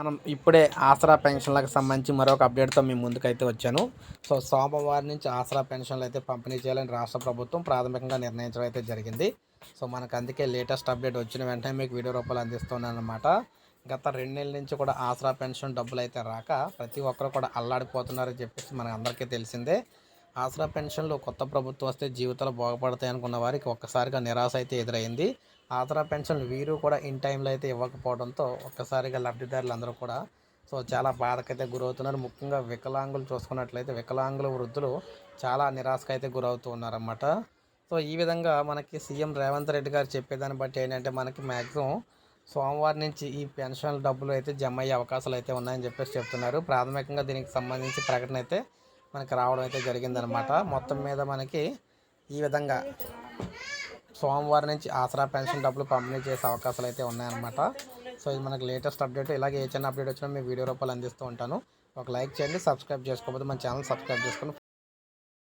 మనం ఇప్పుడే ఆసరా పెన్షన్లకు సంబంధించి మరొక అప్డేట్తో మీ ముందుకైతే వచ్చాను. సో సోమవారం నుంచి ఆసరా పెన్షన్లు అయితే పంపిణీ చేయాలని రాష్ట్ర ప్రభుత్వం ప్రాథమికంగా నిర్ణయించడం అయితే జరిగింది. సో మనకు అందుకే లేటెస్ట్ అప్డేట్ వచ్చిన వెంటనే మీకు వీడియో రూపాయలు అందిస్తున్నాను అనమాట గత రెండు నెలల నుంచి కూడా ఆసరా పెన్షన్ డబ్బులు అయితే రాక ప్రతి ఒక్కరు కూడా అల్లాడిపోతున్నారని చెప్పేసి మనకు అందరికీ తెలిసిందే. ఆసరా పెన్షన్లు కొత్త ప్రభుత్వం వస్తే జీవితాలు బాగుపడతాయి అనుకున్న వారికి ఒక్కసారిగా నిరాశ అయితే ఎదురైంది. ఆసరా పెన్షన్లు వీరు కూడా ఇన్ టైంలో అయితే ఇవ్వకపోవడంతో ఒక్కసారిగా లబ్ధిదారులు అందరూ కూడా సో చాలా బాధకైతే గురవుతున్నారు. ముఖ్యంగా వికలాంగులు చూసుకున్నట్లయితే వికలాంగుల వృద్ధులు చాలా నిరాశకు అయితే గురవుతూ ఉన్నారన్నమాట. సో ఈ విధంగా మనకి సీఎం రేవంత్ రెడ్డి గారు చెప్పేదాన్ని బట్టి ఏంటంటే మనకి మ్యాక్సిమం సోమవారం నుంచి ఈ పెన్షన్ డబ్బులు అయితే జమ అయ్యే అవకాశాలు అయితే ఉన్నాయని చెప్పేసి చెప్తున్నారు. ప్రాథమికంగా దీనికి సంబంధించి ప్రకటన అయితే మనకి రావడం అయితే జరిగిందనమాట మొత్తం మీద మనకి ఈ విధంగా సోమవారం నుంచి ఆసరా పెన్షన్ డబ్బులు పంపిణీ చేసే అవకాశాలు అయితే ఉన్నాయన్నమాట. సో ఇది మనకు లేటెస్ట్ అప్డేట్. ఇలాగే ఏ చిన్న అప్డేట్ వచ్చినా మీ వీడియో రూపాయలు అందిస్తూ ఉంటాను. ఒక లైక్ చేయండి సబ్స్క్రైబ్ చేసుకోకపోతే మన ఛానల్ సబ్స్క్రైబ్ చేసుకొని